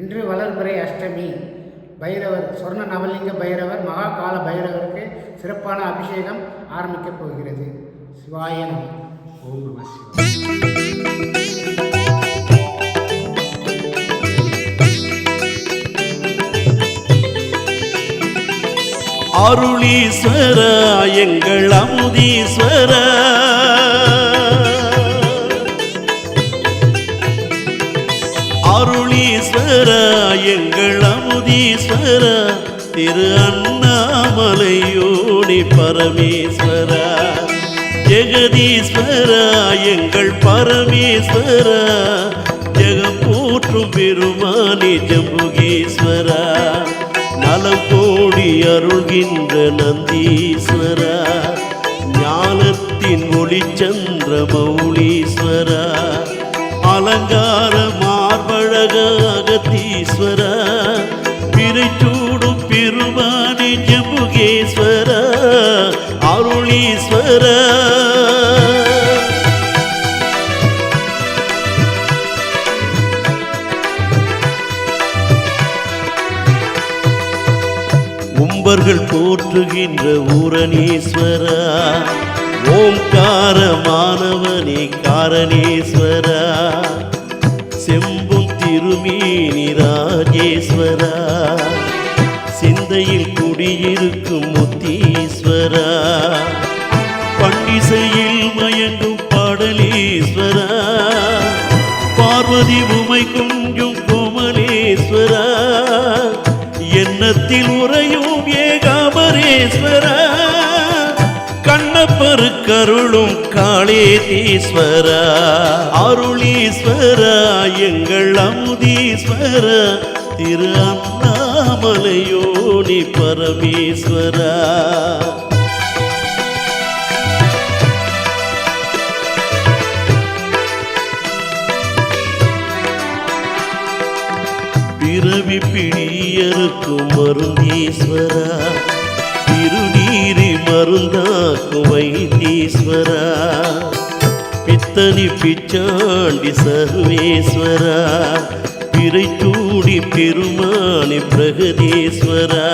இன்று வளர்பிறை அஷ்டமி. பைரவர் சொர்ண நவலிங்க பைரவர் மகாகால பைரவருக்கு சிறப்பான அபிஷேகம் ஆரம்பிக்கப் போகிறது. சிவாயனம் ஓம் நம சிவாய அருளீஸ்வர எங்கள் அமுதீஸ்வர. அருளீஸ்வர எங்கள் அமுதீஸ்வர திரு அண்ணாமலையோடி பரமேஸ்வர ஜெகதீஸ்வர எங்கள் பரமேஸ்வர ஜெகம் போற்றும் பெருமானி ஜம்புகீஸ்வரா நலம் கோடி அருள்கின்ற நந்தீஸ்வரா ஞானத்தின் ஒளிச்சந்திர மௌலீஸ்வரா அலங்காரம் மார்பழக பிறை சூடும் பெருமானி ஜம்புகேஸ்வர அருளீஸ்வர. உம்பர்கள் போற்றுகின்ற ஊரணீஸ்வரா ஓம்கார மாணவனே காரணேஸ்வரா. செம்பும் நீ ராஜேஸ்வரா. சிந்தையில் குடியிருக்கும் முத்தீஸ்வரா. பண்டிசையில் மயங்கும் பாடலீஸ்வரா. பார்வதி உமை குஞ்சும் கோமலேஸ்வரா. எண்ணத்தில் உறையும் ஏகாமரேஸ்வரா. கண்ணப்பரு கருளும் காளேதீஸ்வரா. அருளீஸ்வரா எங்கள் அமுதீஸ்வர. திரு அண்ணாமலையோனி பரமேஸ்வரா. பிறவி பிடியருக்கும் மருந்தீஸ்வரா. திருநீரி மருந்தா மருந்தாக்கும் வைத்தீஸ்வரா. பித்தனி பிச்சாண்டி சர்வேஸ்வரா. பிறைச்சூடி பெருமானி பிரகதீஸ்வரா.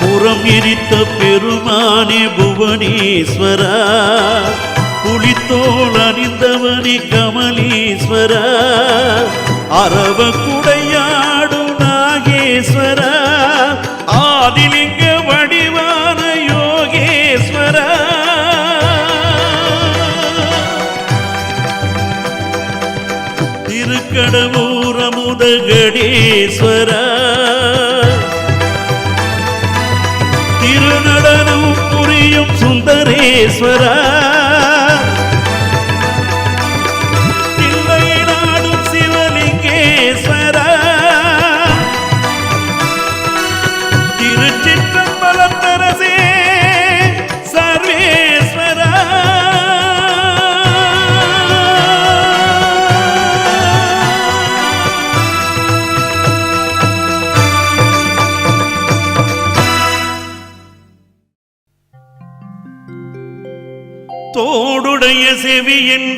புறம் எரித்த பெருமானி புவனீஸ்வரா. புலித்தோல் அணிந்தவனி கமலீஸ்வரா. அரவ குடையாடு நாகேஸ்வரா. ஆதிலிங்க திருக்கடவூர முதகடேஸ்வர திருநடனம் புரியும் சுந்தரேஸ்வரா.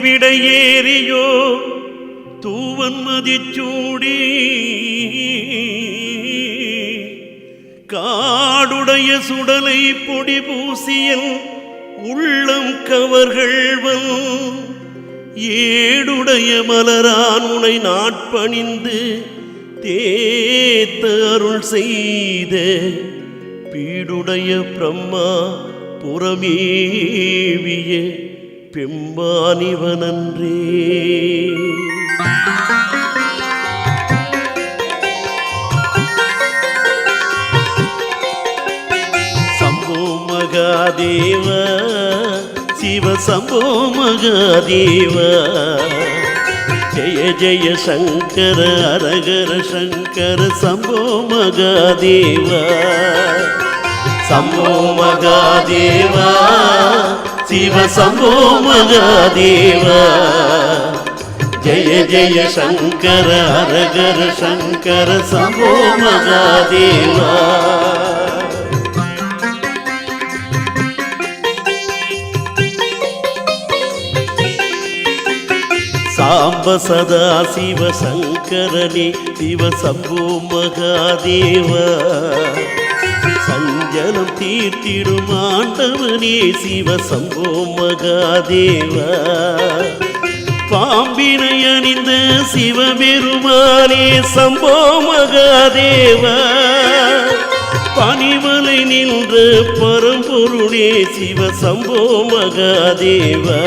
விடையேறியோ? தூவன் மதிச்சூடி. காடுடைய சுடலை பொடி பூசியல் உள்ளம் கவர்கள்வன் ஏடுடைய மலரான் உனை நாட்பணிந்து தேத்த அருள் செய்த பீடுடைய பிரம்மா புறமேவிய. பெம்பானிவனன்றே சம்போ மகாதேவ சிவ சம்போ மகாதேவ. ஜெய ஜெய சங்கர அரகர சங்கர சம்போ மகாதேவா. சம்போ மகாதேவா சிவ சம்போ மகாதேவ ஜெய ஜெய சங்கர அரகர சங்கர சம்போ மகாதேவா சாம்ப சாம்பசதா சிவ சங்கரனே சிவ சம்போ மகாதேவா சஞ்சலம் தீர்த்திடும் ஆண்டவனே சிவ சம்போ மகாதேவா. பாம்பினை அணிந்த சிவபெருமானே சம்போ மகாதேவா. பனிமலை நின்ற பரம்பொருளே சிவ சம்போ மகாதேவா.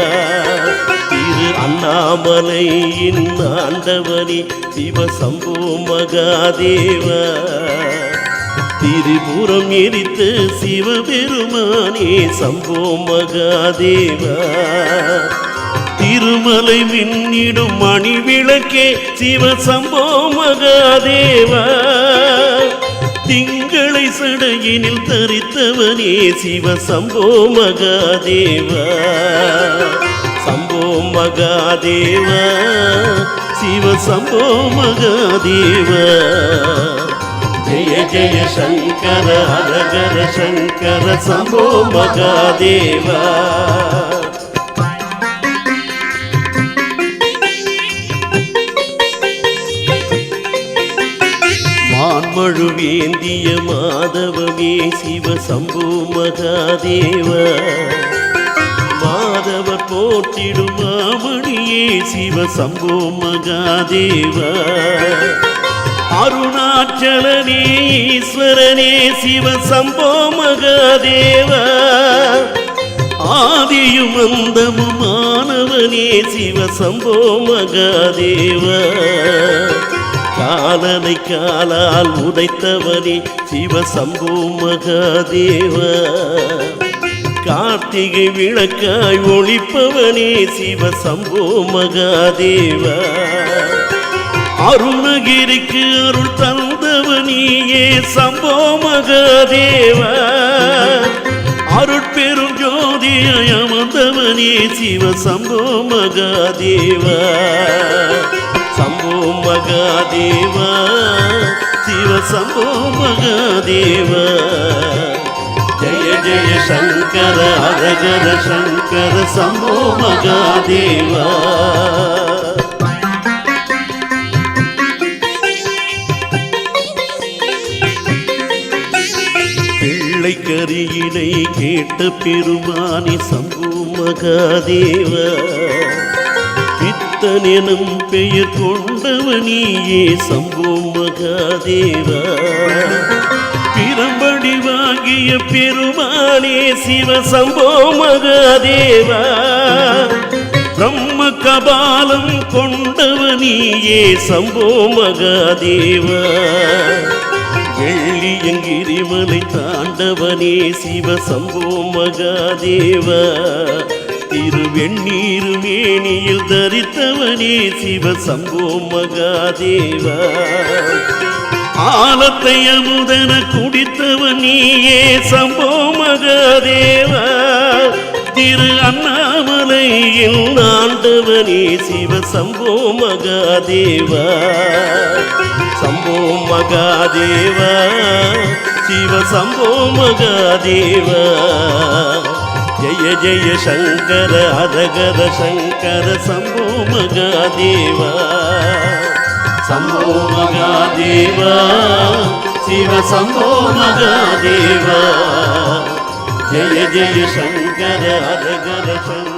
திரு அண்ணாமலையின் ஆண்டவனே சிவ சம்போ மகாதேவா. திரிபுரம் எரித்த சிவபெருமானே சம்போ மகாதேவா. திருமலை மின்னிடும் மணி விளக்கே சிவ சம்போ மகாதேவா. திங்களை சடையினில் தரித்தவனே சிவ சம்போ மகாதேவா. சம்போ மகாதேவா சிவ சம்போ மகாதேவா. ஜெய ஜெய சங்கர ஹரகர சங்கர சம்போ மகாதேவா மான்மழு வேந்திய மாதவமே சிவ சம்போ மகாதேவா மாதவர் போற்றிடும் மாமணியே சிவ சம்போ மகாதேவா அருணாச்சலனே ஈஸ்வரனே சிவ சம்போ மகாதேவா. ஆதியும் அந்தமுமானவனே சிவ சம்போ மகாதேவா. காலனை காலால் உதைத்தவனே சிவ சம்போ மகாதேவா. கார்த்திகை விளக்காய் ஒளிப்பவனே சிவ சம்போ மகாதேவா. அருணகிரிக்கு அருள் தந்தவனியே சம்போ மகாதேவா. அருட்பெரும் ஜோதியாய் அமர்ந்தவனே சிவ சம்போ மகாதேவ. சம்போ மகாதேவ சிவ சம்போ மகாதேவ. ஜெய ஜெய சங்கர அரகர சங்கர சம்போ மகாதேவா. கரியினை கேட்ட பெருமானி சம்பு மகாதேவா பித்தனெனும் பெயர் கொண்டவனியே சம்பு மகாதேவா பிரம்படி வாங்கிய பெருமானே சிவ சம்போ மகாதேவா பிரம்ம கபாலம் கொண்டவனியே சம்போ மகாதேவா வெள்ளி எங்கிரிமலை தாண்டவனே சிவ சம்போ மகாதேவா. திருவெண்ணீர் மேனியில் தரித்தவனே சிவ சம்போ மகாதேவா. ஆலத்தை அமுதன குடித்தவனியே சம்போ மகாதேவா. திரு அண்ணாமலையில் ஆண்டவனே சிவ சம்போ மகாதேவா. சம்போ மகாதேவா சிவ சம்போ மகாதேவா ஜெய ஜெய சங்கர ஹரகர சங்கர சம்போ மகாதேவா சம்போ மகாதேவா சிவ சம்போ மகாதேவா ஜெய ஜெய சங்கர ஹரகர சங்கர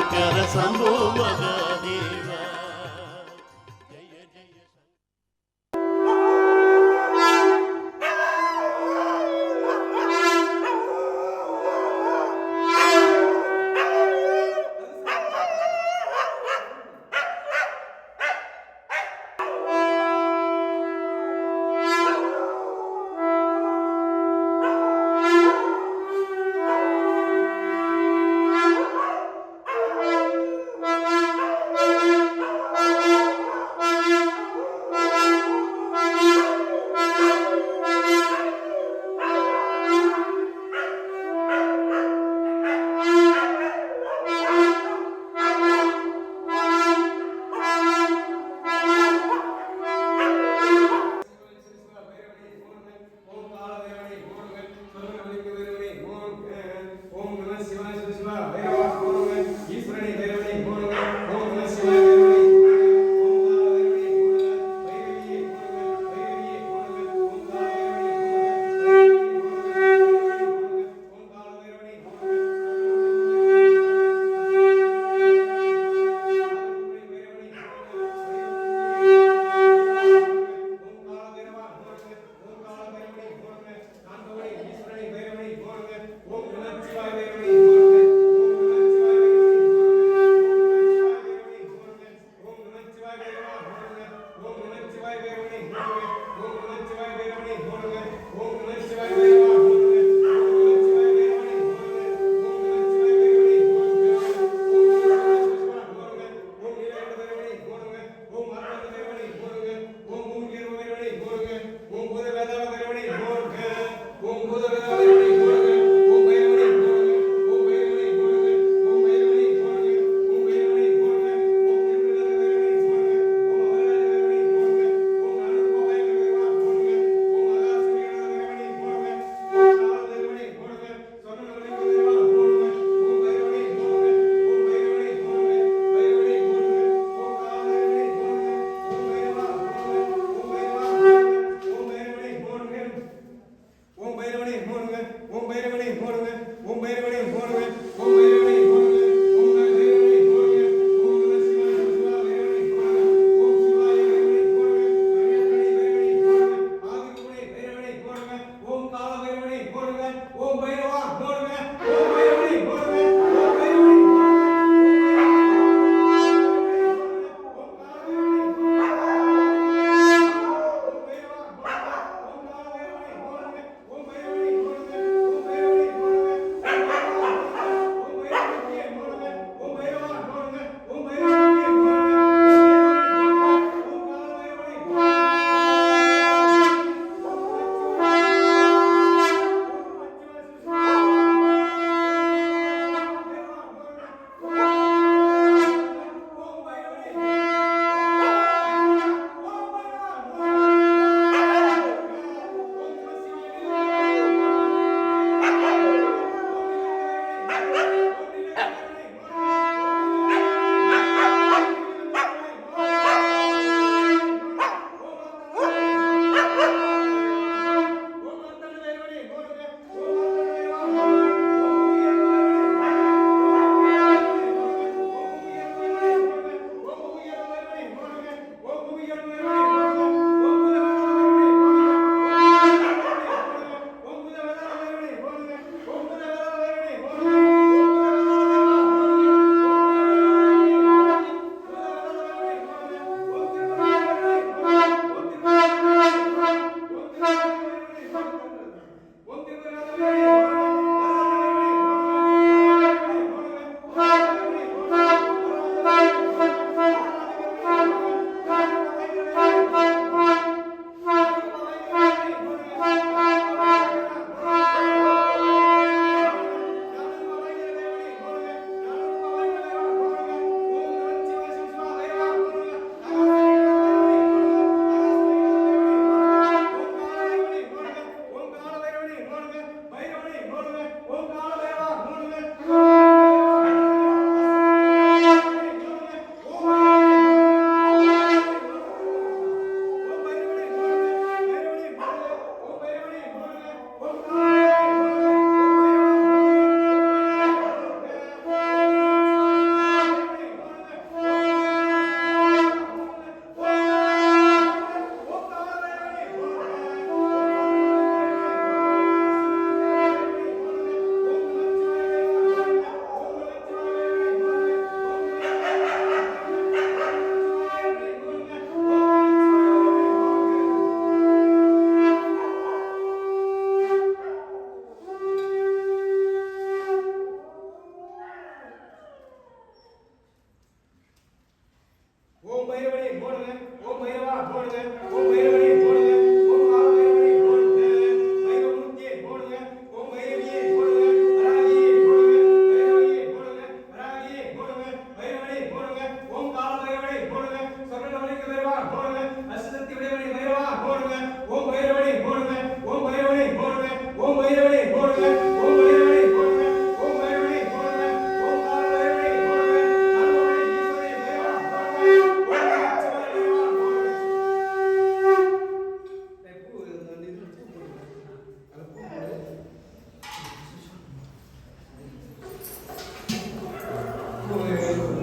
ஒரு